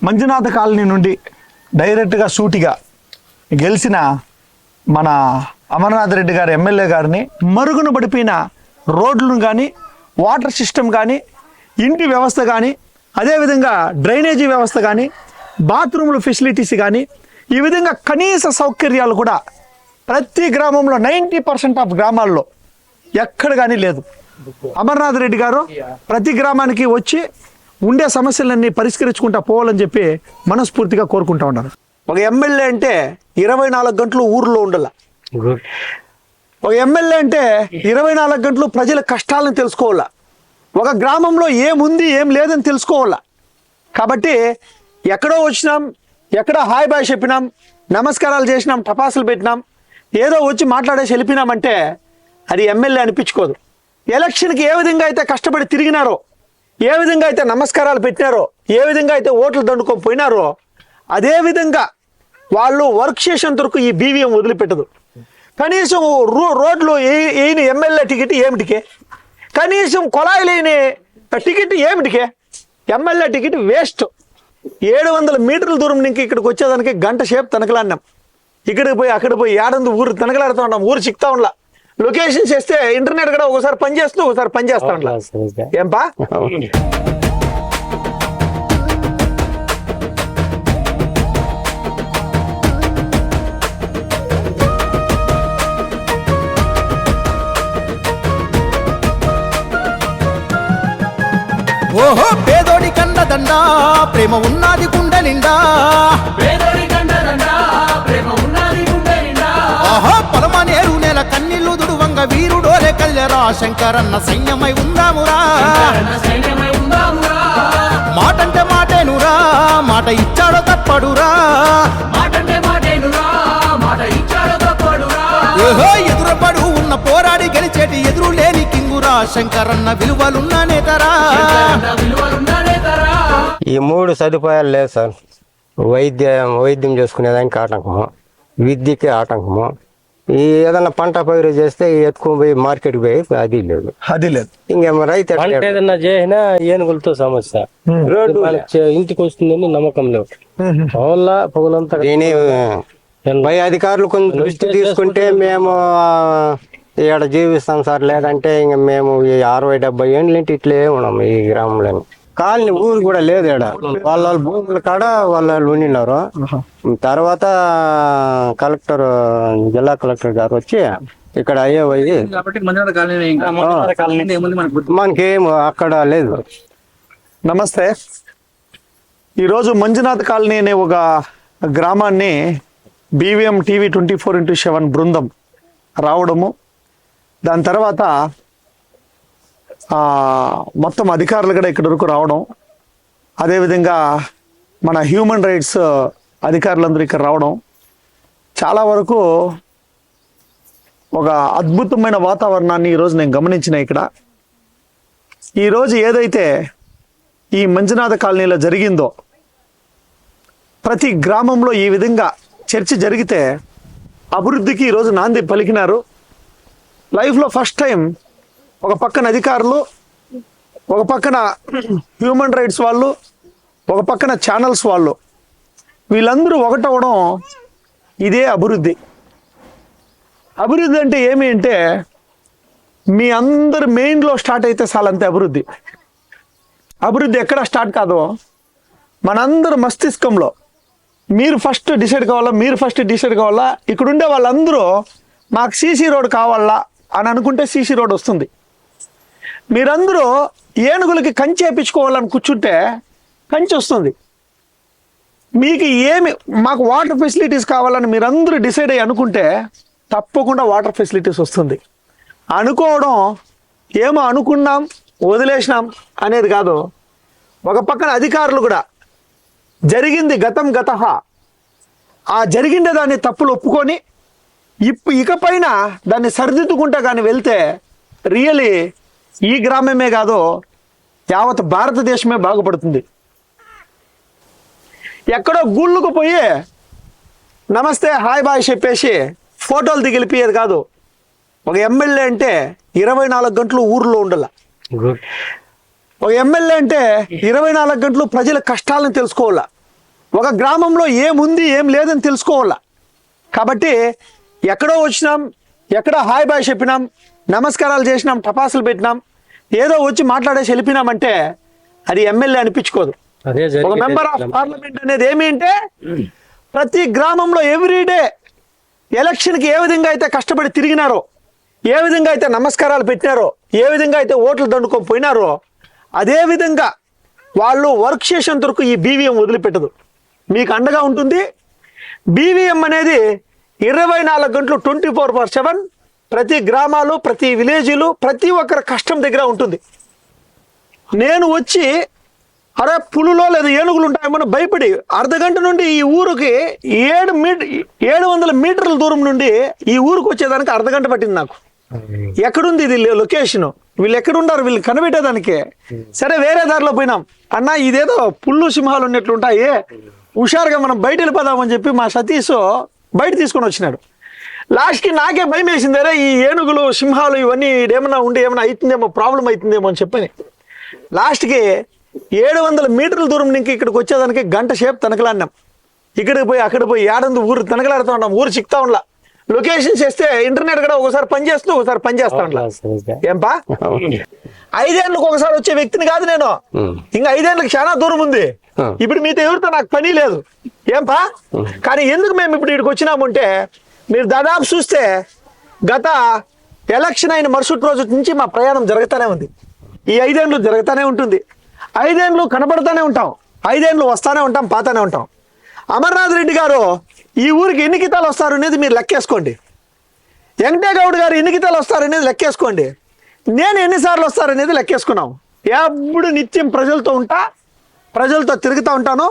Manjunatha colony నుండి డైరెక్ట్గా సూటిగా గెలిచిన మన అమర్నాథ్ రెడ్డి గారు ఎమ్మెల్యే గారిని మరుగున పడిపోయిన రోడ్లను కానీ వాటర్ సిస్టమ్ కానీ ఇంటి వ్యవస్థ కానీ అదేవిధంగా డ్రైనేజీ వ్యవస్థ కానీ బాత్రూముల ఫెసిలిటీస్ కానీ ఈ విధంగా కనీస సౌకర్యాలు కూడా ప్రతి గ్రామంలో నైంటీ పర్సెంట్ ఆఫ్ గ్రామాల్లో ఎక్కడ కానీ లేదు. అమర్నాథ్ రెడ్డి గారు ప్రతి గ్రామానికి వచ్చి ఉండే సమస్యలన్నీ పరిష్కరించుకుంటా పోవాలని చెప్పి మనస్ఫూర్తిగా కోరుకుంటా ఉన్నారు ఒక ఎమ్మెల్యే అంటే ఇరవై నాలుగు గంటలు ఊర్లో ఉండాల. ఒక ఎమ్మెల్యే అంటే ఇరవై నాలుగు గంటలు ప్రజల కష్టాలను తెలుసుకోవాలా. ఒక గ్రామంలో ఏముంది ఏం లేదని తెలుసుకోవాలా. కాబట్టి ఎక్కడో వచ్చినాం ఎక్కడో హాయ్ బాయ్ చెప్పినాం నమస్కారాలు చేసినాం టపాసులు పెట్టినాం ఏదో వచ్చి మాట్లాడేసి వెళ్ళిపోయినామంటే అది ఎమ్మెల్యే అనిపించుకోదు. ఎలక్షన్కి ఏ విధంగా అయితే కష్టపడి తిరిగినారో ఏ విధంగా అయితే నమస్కారాలు పెట్టినారో ఏ విధంగా అయితే ఓట్లు దండుకొని పోయినారో అదే విధంగా వాళ్ళు వర్క్ చేసేంత వరకు ఈ బీవీఎం వదిలిపెట్టదు. కనీసం రో రోడ్లు ఏ- వేయని ఎమ్మెల్యే టికెట్ ఏమిటికే? కనీసం కొలాయి లేని టికెట్ ఏమిటికే? MLA ticket waste. ఏడు వందల మీటర్ల దూరం నుంచి ఇక్కడికి వచ్చేదానికి గంట సేపు తనకలాడినాం. ఇక్కడికి పోయి అక్కడ పోయి ఏడంది ఊరు తనకలాడుతూ ఉన్నాం ఊరు చిక్తా ఉండలా. లొకేషన్ చేస్తే ఇంటర్నెట్ కూడా ఒకసారి పని చేస్తూ ఒకసారి పని చేస్తా ఏంపా ఓహో పేదోడి కన్నదండ ప్రేమ ఉన్నది గుండె నిండా. వీరుడోలే కల్లెరా శంకరన్న సైన్యమై ఉందామురా. అన్న సైన్యమై ఉందామురా. మాటంటే మాటేనురా మాట ఇచ్చాడో తప్పడురా. ఎదురపడు ఉన్న పోరాడి గెలిచేటి ఎదురు లేని కింగురా. శంకరన్న విలువలున్న నేతరా. ఈ మూడు సదుపాయాలు లేదు సార్. వైద్య వైద్యం చేసుకునేదానికి ఆటంకము. విద్యకి ఆటంకము. ఈ ఏదైనా పంట పైరు చేస్తే ఎత్తుకొని పోయి మార్కెట్కి పోయి అది లేదు. అది లేదు. ఇంకేమో రైతు పంట ఏదన్నా చేసినా ఏనుగులతో సమస్య. రోడ్డు ఇంటికి వస్తుందని నమ్మకం లేవు. పగులంతా దీని పై అధికారులు కొంచెం దృష్టి తీసుకుంటే మేము ఈడ జీవిస్తాం సార్ లేదంటే ఇంక మేము ఈ అరవై డెబ్బై ఏండ్ల నుంచి ఇట్లే ఉన్నాం ఈ గ్రామంలో కాలనీ ఊరు కూడా లేదు ఈడ వాళ్ళ వాళ్ళ భూముల కాడ వాళ్ళ ఉండినారు తర్వాత కలెక్టర్ జిల్లా కలెక్టర్ గారు వచ్చి ఇక్కడ అయ్యే పోయి కాబట్టి మందిరాల కాలనీ ఇంకా కాలనీ ఏముంది మనకు అక్కడ లేదు. నమస్తే. ఈరోజు మంజునాథ్ కాలనీ అనే ఒక గ్రామాన్ని BVM TV twenty four into seven బృందం రావడము. దాని తర్వాత మొత్తం అధికారులు కూడా ఇక్కడి వరకు రావడం. అదేవిధంగా మన హ్యూమన్ రైట్స్ అధికారులందరూ ఇక్కడ రావడం. చాలా వరకు ఒక అద్భుతమైన వాతావరణాన్ని ఈరోజు నేను గమనించిన ఇక్కడ. ఈరోజు ఏదైతే ఈ మంజునాథ కాలనీలో జరిగిందో ప్రతి గ్రామంలో ఈ విధంగా చర్చ జరిగితే అభివృద్ధికి ఈరోజు నాంది పలికినారు. లైఫ్లో ఫస్ట్ టైం ఒక పక్కన అధికారులు ఒక పక్కన హ్యూమన్ రైట్స్ వాళ్ళు ఒక పక్కన ఛానల్స్ వాళ్ళు. వీళ్ళందరూ ఒకటవడం ఇదే అభివృద్ధి. అభివృద్ధి అంటే ఏమి అంటే మీ అందరు మెయిన్లో స్టార్ట్ అయితే చాలంతే అభివృద్ధి. అభివృద్ధి ఎక్కడ స్టార్ట్ కాదో. మనందరు మస్తిష్కంలో. మీరు ఫస్ట్ డిసైడ్ కావాలా మీరు ఫస్ట్ డిసైడ్ కావాలా ఇక్కడుండే వాళ్ళందరూ మాకు సీసీ రోడ్ కావాలా అని అనుకుంటే సీసీ రోడ్ వస్తుంది. మీరందరూ ఏనుగులకి కంచి వేయించుకోవాలని కూర్చుంటే కంచి వస్తుంది. మీకు ఏమి మాకు వాటర్ ఫెసిలిటీస్ కావాలని మీరందరూ డిసైడ్ అయ్యి అనుకుంటే తప్పకుండా వాటర్ ఫెసిలిటీస్ వస్తుంది. అనుకోవడం ఏమో అనుకున్నాం వదిలేసినాం అనేది కాదు. ఒక పక్కన అధికారులు కూడా జరిగింది గతం గత. ఆ జరిగిండే దాన్ని తప్పులు ఒప్పుకొని ఇప్పు ఇకపైన దాన్ని సరిదిద్దుకుంటా కానీ వెళ్తే రియలీ ఈ గ్రామమే కాదు యావత్ భారతదేశమే బాగుపడుతుంది. ఎక్కడో గుళ్ళకు పోయి నమస్తే హాయ్ బాయ్ చెప్పేసి ఫోటోలు దిగిలిపోయేది కాదు. ఒక ఎమ్మెల్యే అంటే ఇరవై నాలుగు గంటలు ఊర్లో ఉండాల. ఒక ఎమ్మెల్యే అంటే ఇరవై నాలుగు గంటలు ప్రజల కష్టాలను తెలుసుకోవాలా. ఒక గ్రామంలో ఏముంది ఏం లేదని తెలుసుకోవాలా. కాబట్టి ఎక్కడో వచ్చినాం ఎక్కడో హాయ్ బాయ్ చెప్పినాం నమస్కారాలు చేసినాం టపాసులు పెట్టినాం. ఏదో వచ్చి మాట్లాడేసి వెళ్ళిపోయినామంటే అది ఎమ్మెల్యే అనిపించుకోదు. ఒక. మెంబర్ ఆఫ్ పార్లమెంట్ అనేది ఏమి అంటే ప్రతి గ్రామంలో ఎవ్రీడే ఎలక్షన్కి ఏ విధంగా అయితే కష్టపడి తిరిగినారో ఏ విధంగా అయితే నమస్కారాలు పెట్టినారో ఏ విధంగా అయితే ఓట్లు దండుకొని పోయినారో అదే విధంగా వాళ్ళు వర్క్ చేసేంత వరకు ఈ బీవీఎం వదిలిపెట్టదు. మీకు అండగా ఉంటుంది. బీవీఎం అనేది ఇరవై నాలుగు గంటలు ట్వంటీ ఫోర్ ఫర్ సెవెన్ ప్రతి గ్రామాలు ప్రతి విలేజ్లు ప్రతి ఒక్కరి కష్టం దగ్గర ఉంటుంది. నేను వచ్చి అరే పులులో లేదా ఏనుగులు ఉంటాయేమో భయపడి అర్ధ గంట నుండి ఈ ఊరికి ఏడు మీటర్ ఏడు వందల మీటర్ల దూరం నుండి ఈ ఊరికి వచ్చేదానికి అర్ధ గంట పట్టింది నాకు. ఎక్కడుంది ఇది లొకేషన్? వీళ్ళు ఎక్కడుండారు వీళ్ళు కనిపెట్టేదానికి. సరే వేరే దారిలో పోయినాం. అన్న ఇదేదో పుల్లు సింహాలు ఉన్నట్లుంటాయి. హుషారుగా మనం బయట వెళ్ళిపోదామని చెప్పి మా సతీష్ బయట తీసుకొని వచ్చినాడు. లాస్ట్కి నాకే భయం వేసింది అరే ఈ ఏనుగులు సింహాలు ఇవన్నీ ఏమైనా ఉండి ఏమైనా అవుతుందేమో ప్రాబ్లం అవుతుందేమో అని చెప్పని. లాస్ట్కి ఏడు వందల మీటర్ల దూరం నుంచి ఇక్కడికి వచ్చేదానికి గంట సేపు తనకలాడినాం. ఇక్కడికి పోయి అక్కడ పోయి ఏడంది ఊరు తనకలాడుతూ ఉన్నాం ఊరు చిక్తా ఉండలా. లొకేషన్ చేస్తే ఇంటర్నెట్ కూడా ఒకసారి పని చేస్తూ ఒకసారి పని చేస్తా ఉండలా. ఏంపా? ఐదేళ్ళకి ఒకసారి వచ్చే వ్యక్తిని కాదు నేను. ఇంకా ఐదేళ్ళకి చాలా దూరం ఉంది. ఇప్పుడు మీతో ఎవరితో నాకు పని లేదు. ఏంపా? కానీ ఎందుకు మేము ఇప్పుడు ఇక్కడికి వచ్చినామంటే మీరు దాదాపు చూస్తే గత ఎలక్షన్ అయిన మరుసటి రోజు నుంచి మా ప్రయాణం జరుగుతూనే ఉంది. ఈ ఐదేండ్లు జరుగుతూనే ఉంటుంది. ఐదేండ్లు కనబడుతూనే ఉంటాం. ఐదేండ్లు వస్తానే ఉంటాం పాతానే ఉంటాం. అమర్నాథ్ రెడ్డి గారు ఈ ఊరికి ఎన్ని కితాలు వస్తారు అనేది మీరు లెక్కేసుకోండి. వెంకటేగౌడ్ గారు ఎన్ని గీతాలు వస్తారనేది లెక్కేసుకోండి. నేను ఎన్నిసార్లు వస్తారనేది లెక్కేసుకున్నాం. ఎప్పుడు నిత్యం ప్రజలతో ఉంటా ప్రజలతో తిరుగుతూ ఉంటాను.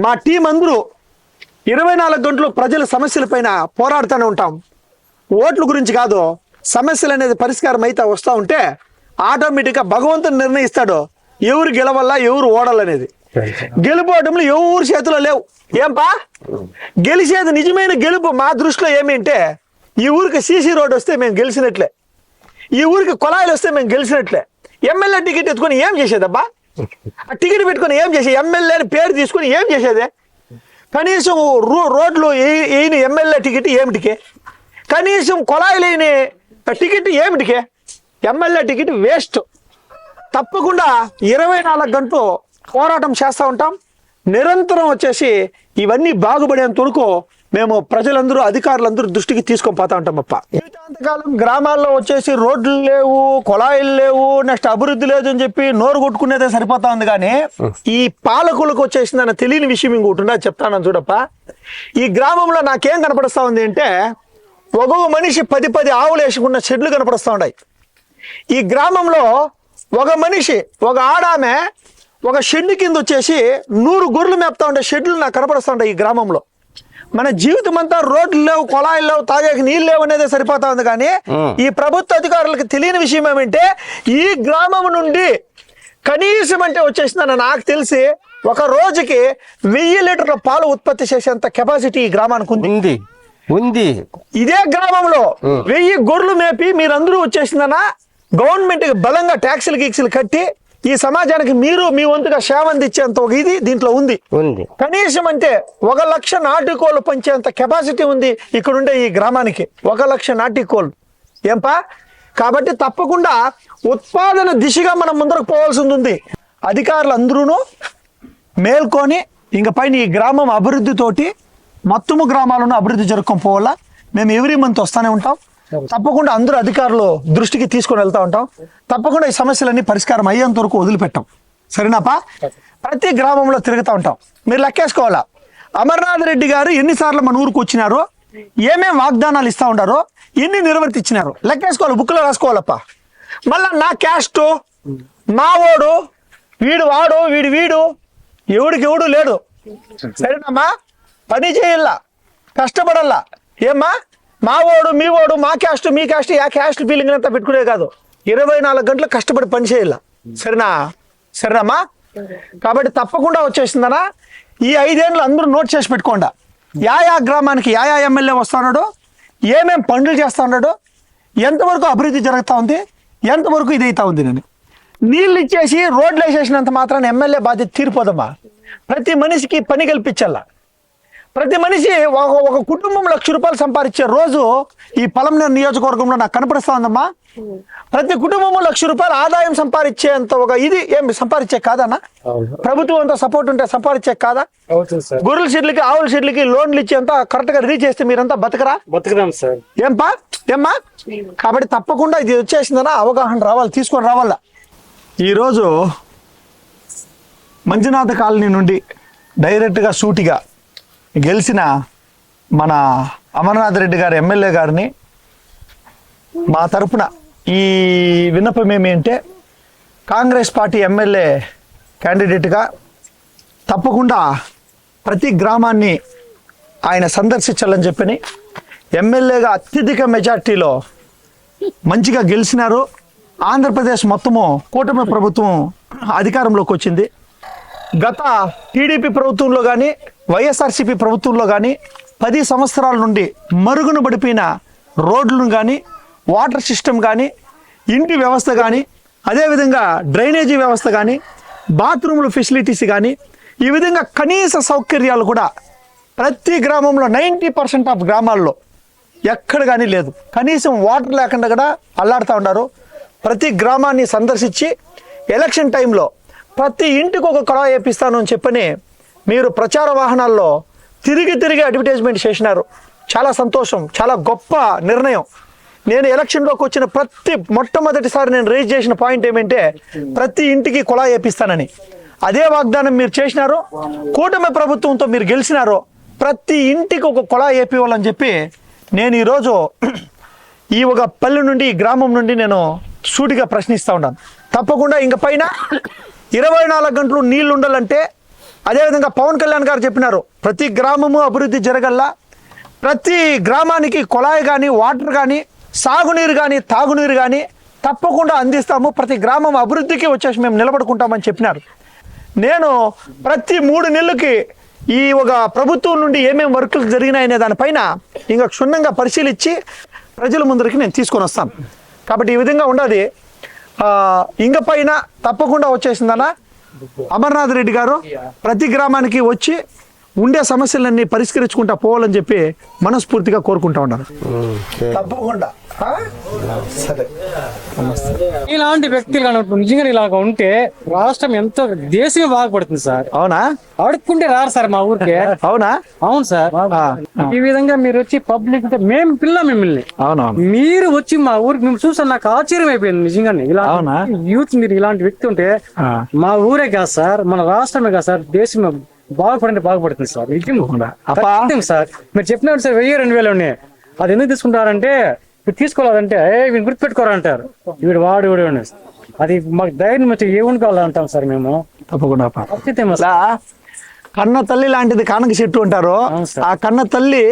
మా టీం అందరూ ఇరవై నాలుగు గంటలు ప్రజల సమస్యలపైన పోరాడుతూనే ఉంటాం. ఓట్ల గురించి కాదు సమస్యలు అనేది పరిష్కారం అయితే వస్తూ ఉంటే ఆటోమేటిక్గా భగవంతుడు నిర్ణయిస్తాడు ఎవరు గెలవల్లా ఎవరు ఓడాలనేది. గెలుపోవటంలో ఎవరు చేతిలో లేవు. ఏంపా? గెలిచేది నిజమైన గెలుపు మా దృష్టిలో ఏమి అంటే ఈ ఊరికి సీసీ రోడ్ వస్తే మేము గెలిచినట్లే. ఈ ఊరికి కుళాయిలు వస్తే మేము గెలిచినట్లే. ఎమ్మెల్యే టికెట్ ఎత్తుకొని ఏం చేసేదబ్బా? ఆ టికెట్ పెట్టుకొని ఏం చేసే ఎమ్మెల్యే అని పేరు తీసుకొని ఏం చేసేదే? కనీసం రో- రోడ్లు ఈయన వేయని ఎమ్మెల్యే టికెట్ ఏమిటికే? కనీసం కుళాయి లేని టికెట్ ఏమిటికే? MLA ticket waste. తప్పకుండా ఇరవై నాలుగు గంటలు పోరాటం చేస్తూ ఉంటాం. నిరంతరం వచ్చేసి ఇవన్నీ బాగుపడేంత వరకు మేము ప్రజలందరూ అధికారులందరూ దృష్టికి తీసుకొని పోతా ఉంటాం అప్ప. జీవితాంతకాలం గ్రామాల్లో వచ్చేసి రోడ్లు లేవు కుళాయిలు లేవు నెక్స్ట్ అభివృద్ధి లేదు అని చెప్పి నోరు కొట్టుకునేదే సరిపోతా ఉంది కానీ ఈ పాలకులకు వచ్చేసిందన్న తెలియని విషయం ఇంకోటి చెప్తాను చూడప్ప. ఈ గ్రామంలో నాకేం కనపడుస్తా ఉంది అంటే ఒక్కొక్క మనిషి పది పది ఆవులు వేసుకున్న చెట్లు కనపడుస్తూ ఉన్నాయి. ఈ గ్రామంలో ఒక మనిషి ఒక ఆడామె ఒక షెడ్ కింద వచ్చేసి నూరు గొర్రెలు మేపుతా ఉండే షెడ్లు నాకు కనపడుస్తూ ఉంటాయి ఈ గ్రామంలో. మన జీవితం అంతా రోడ్లు లేవు కుళాయిలు లేవు తాగేకి నీళ్ళు లేవు అనేది సరిపోతా ఉంది కానీ ఈ ప్రభుత్వ అధికారులకు తెలియని విషయం ఏమంటే ఈ గ్రామం నుండి కనీసం అంటే వచ్చేసిందని నాకు తెలిసి ఒక రోజుకి వెయ్యి లీటర్ల పాలు ఉత్పత్తి చేసేంత కెపాసిటీ ఈ గ్రామానికి ఉంది. ఉంది. ఉంది. ఇదే గ్రామంలో వెయ్యి గొర్రెలు మేపి మీరందరూ వచ్చేసిందనా గవర్నమెంట్ బలంగా ట్యాక్సులు గీక్సులు కట్టి ఈ సమాజానికి మీరు మీ వంతుగా సేవ అందించేంత ఒక ఇది దీంట్లో ఉంది. ఉంది. కనీసం అంటే ఒక లక్ష నాటుకోళ్ళు పంచేంత కెపాసిటీ ఉంది ఇక్కడుండే ఈ గ్రామానికి. ఒక లక్ష నాటుకోళ్ళు. ఏంపా? కాబట్టి తప్పకుండా ఉత్పాదన దిశగా మనం ముందరకు పోవాల్సింది ఉంది. అధికారులు అందరూ మేల్కొని ఇంక పైన ఈ గ్రామం అభివృద్ధితోటి మొత్తము గ్రామాలను అభివృద్ధి జరుపుకొని పోవాలా? మేము ఎవ్రీ మంత్ వస్తూనే ఉంటాం. తప్పకుండా అందరూ అధికారులు దృష్టికి తీసుకొని వెళ్తా ఉంటాం. తప్పకుండా ఈ సమస్యలన్నీ పరిష్కారం అయ్యేంత వరకు వదిలిపెట్టాం. సరేనాపా? ప్రతి గ్రామంలో తిరుగుతూ ఉంటాం. మీరు లెక్కేసుకోవాలా? అమర్నాథ్ రెడ్డి గారు ఎన్నిసార్లు మన ఊరికి వచ్చినారో ఏమేం వాగ్దానాలు ఇస్తా ఉండారో ఎన్ని నిర్వర్తించినారో లెక్కేసుకోవాలి బుక్లో రాసుకోవాలప్ప. మళ్ళా నా క్యాస్ట్ మా ఓడు వీడు వాడు వీడు వీడు ఎవడికి ఎవడు లేడు. సరేనమ్మా పని చేయాల కష్టపడల్లా. ఏమ్మా? మా ఓడు మీ ఓడు మా క్యాస్ట్ మీ క్యాస్ట్ ఆ క్యాస్ట్ ఫీలింగ్ అంతా పెట్టుకునే కాదు. ఇరవై నాలుగు గంటలు కష్టపడి పని చేయాల. సరేనా? సరేనమ్మా కాబట్టి తప్పకుండా వచ్చేసిందనా? ఈ ఐదేళ్ళు అందరూ నోట్ చేసి పెట్టుకోండా. యా యా గ్రామానికి యా యా ఎమ్మెల్యే వస్తున్నాడు ఏమేం పనులు చేస్తూ ఉన్నాడు? ఎంతవరకు అభివృద్ధి జరుగుతూ ఉంది? ఎంతవరకు ఇది అవుతా ఉంది నేను నీళ్ళు ఇచ్చేసి రోడ్లు వేసేసినంత మాత్రాన ఎమ్మెల్యే బాధ్యత తీరిపోదమ్మా. ప్రతి మనిషికి పని కల్పించాల. ప్రతి మనిషి ఒక ఒక కుటుంబం లక్ష రూపాయలు సంపాదించే రోజు ఈ పలంనేరు నియోజకవర్గంలో నాకు కనపడిస్తా ఉందమ్మా ప్రతి కుటుంబము లక్ష రూపాయలు ఆదాయం సంపాదించేంత ఒక ఇది ఏం సంపాదించే కాదన్నా? ప్రభుత్వం అంతా సపోర్ట్ ఉంటే సంపాదించే కాదా? గొర్రెల షెడ్లకి ఆవుల షెడ్లకి లోన్లు ఇచ్చేంత కరెక్ట్గా రిలీజ్ చేస్తే మీరంతా బతకరా? బతుకుదాం సార్. ఏంపా? ఏమ్మా కాబట్టి తప్పకుండా ఇది వచ్చేసిందనా అవగాహన రావాలి తీసుకొని రావాలా? ఈరోజు మంజునాథ కాలనీ నుండి డైరెక్ట్గా సూటిగా గెలిచిన మన అమర్నాథ్ రెడ్డి గారు ఎమ్మెల్యే గారిని మా తరపున ఈ విన్నపం ఏమిటంటే కాంగ్రెస్ పార్టీ ఎమ్మెల్యే క్యాండిడేట్గా తప్పకుండా ప్రతి గ్రామాన్ని ఆయన సందర్శించాలని చెప్పని ఎమ్మెల్యేగా అత్యధిక మెజార్టీలో మంచిగా గెలిచినారు. ఆంధ్రప్రదేశ్ మొత్తము కూటమి ప్రభుత్వం అధికారంలోకి వచ్చింది. గత టీడీపీ ప్రభుత్వంలో కానీ వైఎస్ఆర్సీపీ ప్రభుత్వంలో కానీ పది సంవత్సరాల నుండి మరుగున పడిపోయిన రోడ్లను కానీ వాటర్ సిస్టమ్ కానీ ఇంటి వ్యవస్థ కానీ అదేవిధంగా డ్రైనేజీ వ్యవస్థ కానీ బాత్రూముల ఫెసిలిటీస్ కానీ ఈ విధంగా కనీస సౌకర్యాలు కూడా ప్రతి గ్రామంలో నైంటీ పర్సెంట్ ఆఫ్ గ్రామాల్లో ఎక్కడ కానీ లేదు. కనీసం వాటర్ లేకుండా కూడా అల్లాడుతూ ఉన్నారు. ప్రతి గ్రామాన్ని సందర్శించి ఎలక్షన్ టైంలో ప్రతి ఇంటికి ఒక కొడవ వేపిస్తాను అని చెప్పని మీరు ప్రచార వాహనాల్లో తిరిగి తిరిగి అడ్వర్టైజ్మెంట్ చేసినారు. చాలా సంతోషం చాలా గొప్ప నిర్ణయం. నేను ఎలక్షన్లోకి వచ్చిన ప్రతి మొట్టమొదటిసారి నేను రేజ్ చేసిన పాయింట్ ఏమంటే ప్రతి ఇంటికి కుళాయి వేపిస్తానని. అదే వాగ్దానం మీరు చేసినారు కూటమి ప్రభుత్వంతో మీరు గెలిచినారు ప్రతి ఇంటికి ఒక కుళాయి వేపివ్వాలని చెప్పి నేను ఈరోజు ఈ ఒక పల్లె నుండి ఈ గ్రామం నుండి నేను సూటిగా ప్రశ్నిస్తూ ఉన్నాను. తప్పకుండా ఇంక పైన ఇరవై నాలుగు గంటలు నీళ్ళు ఉండాలంటే అదేవిధంగా పవన్ కళ్యాణ్ గారు చెప్పినారు ప్రతి గ్రామము అభివృద్ధి జరగల్లా ప్రతి గ్రామానికి కుళాయి కానీ వాటర్ కానీ సాగునీరు కానీ తాగునీరు కానీ తప్పకుండా అందిస్తాము. ప్రతి గ్రామం అభివృద్ధికి వచ్చేసి మేము నిలబడుకుంటామని చెప్పినారు. నేను ప్రతి మూడు నెలలకి ఈ ఒక ప్రభుత్వం నుండి ఏమేమి వర్కులు జరిగినాయనే దానిపైన ఇంకా క్షుణ్ణంగా పరిశీలించి ప్రజల ముందరికి నేను తీసుకొని వస్తాను. కాబట్టి ఈ విధంగా ఉండదు ఇంక పైన తప్పకుండా వచ్చేసిందనా? అమర్నాథ్ రెడ్డి గారు ప్రతి గ్రామానికి వచ్చి ఉండే సమస్యలన్నీ పరిష్కరించుకుంటా పోవాలని చెప్పి మనస్ఫూర్తిగా కోరుకుంటా ఉన్నారు తప్పకుండా. ఆ? సరే. ఇలాంటి వ్యక్తులు కనుక నిజంగా ఇలాగ ఉంటే రాష్ట్రం ఎంతో దేశమే బాగుపడుతుంది సార్. అవునా? అడుక్కుంటే రారు సార్ మా ఊరికి. అవునా? అవును సార్. ఈ విధంగా మీరు వచ్చి పబ్లిక్ మేము పిల్ల మిమ్మల్ని. అవునవును. మీరు వచ్చి మా ఊరికి మేము చూసాను నాకు ఆశ్చర్యం అయిపోయింది నిజంగానే. ఇలా అవునా? యూత్ మీరు ఇలాంటి వ్యక్తి ఉంటే. మా ఊరే కాదు సార్ మన రాష్ట్రమే కాదు సార్ దేశం బాగుపడండి బాగుపడుతుంది సార్. నిజం. అప్పా. సత్యం సార్. మీరు చెప్పినట్టు సార్ వెయ్యి రెండు వేలు ఉన్నాయి. అది ఎందుకు తీసుకుంటారంటే మీరు తీసుకోలేదంటే వీడిని గుర్తుపెట్టుకోరంటారు వీడు వాడు వీడు. అది మాకు ధైర్యం వచ్చి ఏముంది కావాలంటాం సార్ మేము? తప్పకుండా కన్న తల్లి లాంటిది కానక చెట్టు అంటారు. ఆ కన్న తల్లి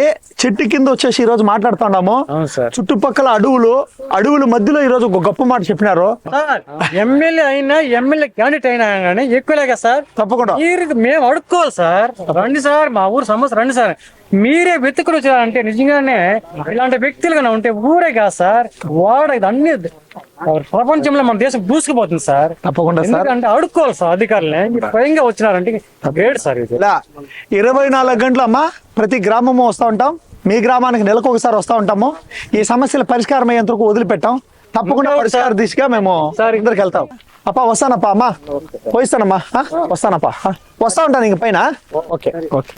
చెట్టు కింద వచ్చేసి ఈ రోజు మాట్లాడుతున్నాము చుట్టుపక్కల అడవులు అడవుల మధ్యలో ఈ రోజు ఒక గొప్ప మాట చెప్పినారు. ఎమ్మెల్యే అయినా ఎమ్మెల్యే క్యాండిడేట్ అయినా కానీ ఎక్కువలేగా సార్? తప్పకుండా. మేము అడుక్కోవాలి సార్. రండి సార్ మా ఊరు సమస్య రండి సార్. మీరే వెతుకులు వచ్చారంటే నిజంగానే ఇలాంటి వ్యక్తులుగా ఉంటే ఊరే కాదు సార్. వాడ అన్ని ప్రపంచంలో మన దేశం దూసుకుపోతుంది సార్. తప్పకుండా సార్. ఎందుకంటే అడుక్కోవాలి సార్ అధికారులే. మీరు స్వయంగా వచ్చినారంటే గ్రేట్ సార్ ఇది. ఇరవై నాలుగు గంటలు అమ్మా ప్రతి గ్రామము వస్తూ ఉంటాం. మీ గ్రామానికి నెలకు ఒకసారి వస్తూ ఉంటాము. ఈ సమస్యల పరిష్కారం అయ్యేంత వరకు వదిలిపెట్టాం. తప్పకుండా పరిష్కార దిశగా మేము సార్. ఇద్దరికి వెళ్తాం. అప్పా వస్తానప్పా అమ్మా. పోయిస్తానమ్మా? వస్తానప్పా? వస్తా ఉంటాను ఇంక పైన. ఓకే. ఓకే.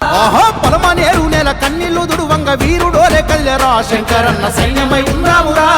ఆహా పొలమనేరు నేల కన్నీళ్ళు దుడువంగ వీరుడోలే కళ్యరా శంకరన్న సైన్యమై ఉన్నావురా.